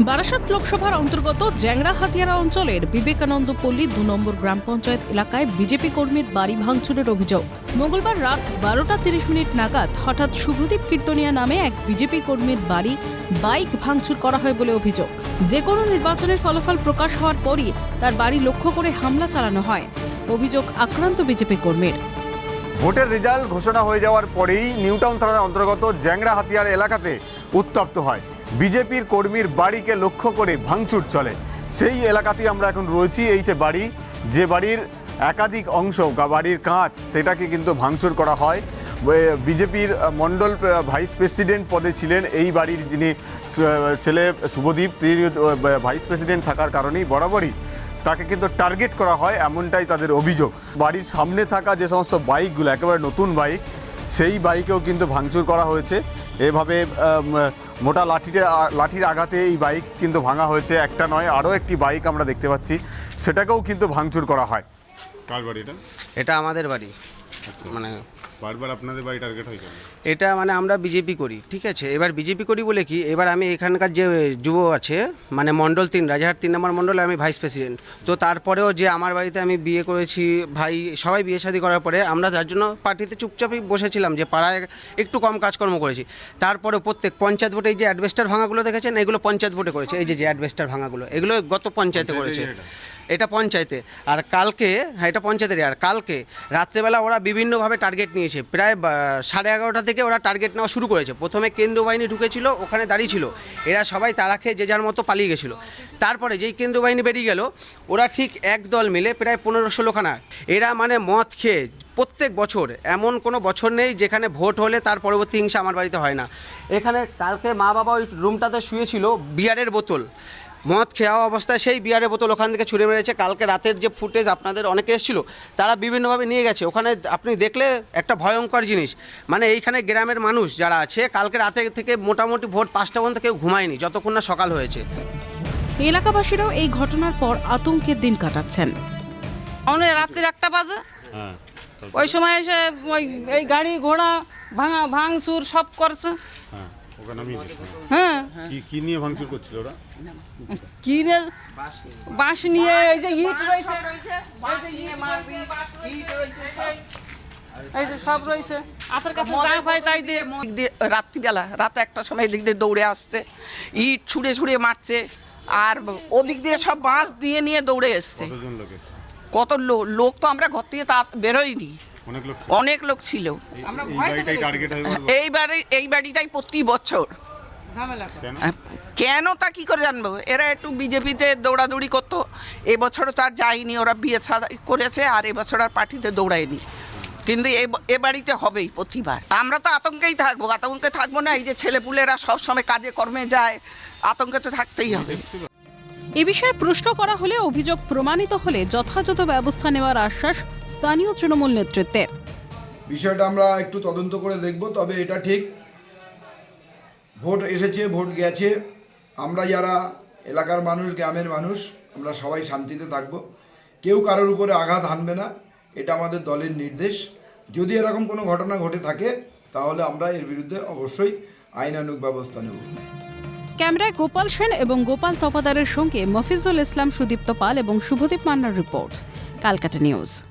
বারাসাত লোকসভার অন্তর্গত জ্যাংরা হাতিয়ারা অঞ্চলের বিবেকানন্দ পল্লী দু নম্বর গ্রাম পঞ্চায়েত এলাকায় বিজেপি কর্মীর বাড়ি ভাঙচুরের অভিযোগ। মঙ্গলবার রাত বারোটা তিরিশ মিনিট নাগাদ হঠাৎ শুভদীপ কীর্তনিয়া নামে এক বিজেপি কর্মীর বাড়ি বাইক ভাঙচুর করা হয় বলে অভিযোগ। যে কোনো নির্বাচনের ফলাফল প্রকাশ হওয়ার পরই তার বাড়ি লক্ষ্য করে হামলা চালানো হয়, অভিযোগ আক্রান্ত বিজেপি কর্মীর। ভোটের রেজাল্ট ঘোষণা হয়ে যাওয়ার পরেই নিউটাউন থানার অন্তর্গত জ্যাংরা হাতিয়ার এলাকাতে উত্তপ্ত হয়। বিজেপির কর্মীর বাড়িকে লক্ষ্য করে ভাঙচুর চলে। সেই এলাকাতেই আমরা এখন রয়েছি, এই যে বাড়ি, যে বাড়ির একাধিক অংশ বাড়ির কাঁচ, সেটাকে কিন্তু ভাঙচুর করা হয়। বিজেপির মণ্ডল ভাইস প্রেসিডেন্ট পদে ছিলেন এই বাড়ির যিনি ছেলে শুভদীপ, তিনি ভাইস প্রেসিডেন্ট থাকার কারণেই বরাবরই তাকে কিন্তু টার্গেট করা হয়, এমনটাই তাদের অভিযোগ। বাড়ির সামনে থাকা যে সমস্ত বাইকগুলো, একেবারে নতুন বাইক সেই বাইকেও কিন্তু ভাঙচুর করা হয়েছে। এভাবে মোটা লাঠিতে লাঠির আঘাতে এই বাইক কিন্তু ভাঙা হয়েছে। একটা নয় আরও একটি বাইক আমরা দেখতে পাচ্ছি। সেটাকেও কিন্তু ভাঙচুর করা হয়। কার বাড়ি এটা? এটা আমাদের বাড়ি। মানে বারবার আপনাদের বাড়ি টার্গেট হয় কেন? এটা মানে আমরা বিজেপি করি ঠিক আছে? এবার বিজেপি করি বলে কি এবার আমি এখানকার যে যুব আছে মানে মণ্ডল তিন রাজাহাট তিন নম্বর মণ্ডলে আমি ভাইস প্রেসিডেন্ট তো তারপরেও যে আমার বাড়িতে আমি বিয়ে করেছি ভাই সবাই বিয়ে শাদী করার পরে আমরা তার জন্য পার্টিতে চুপচাপই বসেছিলাম যে পাড়ায় একটু কম কাজকর্ম করেছি। তারপরে প্রত্যেক পঞ্চায়েত ভোটে এই যে অ্যাডভেস্টার ভাঙাগুলো দেখেছেন? এগুলো পঞ্চায়েত ভোটে করেছে। এই যে যে অ্যাডভেস্টার ভাঙাগুলো এগুলো গত পঞ্চায়েতে করেছে। এটা পঞ্চায়েতে। আর কালকে হ্যাঁ এটা পঞ্চায়েতের আর কালকে রাত্রেবেলা ওরা বিভিন্নভাবে টার্গেট নিয়েছে। প্রায় সাড়ে এগারোটা থেকে ওরা টার্গেট নেওয়া শুরু করেছে। প্রথমে কেন্দ্র বাহিনী ঢুকেছিল, ওখানে দাঁড়িয়ে ছিল। এরা সবাই তারা খেয়ে যে যার মতো পালিয়ে গেছিল। তারপরে যেই কেন্দ্র বাহিনী বেরিয়ে গেল, ওরা ঠিক এক দল মিলে প্রায় পনেরো ষোলোখানা এরা মানে মদ খেয়ে প্রত্যেক বছর, এমন কোনো বছর নেই যেখানে ভোট হলে তার পরবর্তী হিংসা আমার বাড়িতে হয় না। এখানে কালকে মা বাবা ওই রুমটাতে শুয়েছিল, বিয়ারের বোতল। মদ খেওয়া অবস্থায় সেই বিয়ারের বোতল ওখান থেকে ছুঁড়ে মেরেছে। কালকে রাতের যে ফুটেজ আপনাদের অনেকে এসেছিল তারা বিভিন্নভাবে নিয়ে গেছে। ওখানে আপনি দেখলে একটা ভয়ঙ্কর জিনিস। মানে এইখানে গ্রামের মানুষ যারা আছে কালকে রাতে থেকে মোটামুটি ভোট পাঁচটা পর্যন্ত কেউ ঘুমায়নি যতক্ষণ না সকাল হয়েছে। এলাকাবাসীরাও এই ঘটনার পর আতঙ্কের দিন কাটাচ্ছেন। অনেক রাত্রির একটা বাজে। হ্যাঁ। ওই সময় এসে ওই এই গাড়ি ঘোড়া ভাঙা ভাঙচুর সব করছে। হ্যাঁ। ওখানে আমি হ্যাঁ। কি কি নিয়ে ভাঙচুর করছিল ওরা? কি রে? বাঁশ নিয়ে এই যে ইট রয়েছে। এই যে সব। রয়েছে। কাছে যা তাই দিয়ে। রাত্রিবেলা রাত একটা সময় দিক দিয়ে দৌড়ে আসছে। ইট ছুঁড়ে ছুঁড়ে মারছে। আর ওদিক দিয়ে সব বাঁশ দিয়ে নিয়ে দৌড়ে এসছে। কত লোক তো আমরা ঘর থেকে তা বেরোইনি অনেক লোক ছিল। এই- এই বাড়িটাই বাড়ি এই প্রতি বছর। কেন? তা কি করে জানব? এরা একটু বিজেপিতে দৌড়াদৌড়ি করতো। এবছর তো আর যায়নি। ওরা বিয়ে সাদাই করেছে আর এবছর আর পার্টিতে দৌড়ায়নি। কিন্তু এ বাড়িতে হবেই প্রতিবার। আমরা তো আতঙ্কেই থাকব। আতঙ্কে থাকব না। এই যে ছেলেপুলেরা সবসময় কাজে কর্মে যায়। আতঙ্কে তো থাকতেই হবে। এ বিষয়ে প্রশ্ন করা হলে অভিযোগ প্রমাণিত হলে যথাযথ ব্যবস্থা নেওয়ার আশ্বাস স্থানীয় তৃণমূল নেতৃত্বের। বিষয়টা আমরা একটু তদন্ত করে দেখব, তবে এটা ঠিক। ভোট এসেছে, ভোট গেছে। আমরা যারা এলাকার মানুষ, গ্রামের মানুষ, আমরা সবাই শান্তিতে থাকব। কেউ কারোর উপরে আঘাত হানবে না, এটা আমাদের দলের নির্দেশ। যদি এরকম কোনো ঘটনা ঘটে থাকে, তাহলে আমরা এর বিরুদ্ধে অবশ্যই আইনানুগ ব্যবস্থা নেব। ক্যামেরায় গোপাল সেন এবং গোপাল তপাদারের সঙ্গে মফিজুল ইসলাম সুদীপ্ত পাল এবং শুভদীপ মান্নার রিপোর্ট। কালকাটা নিউজ।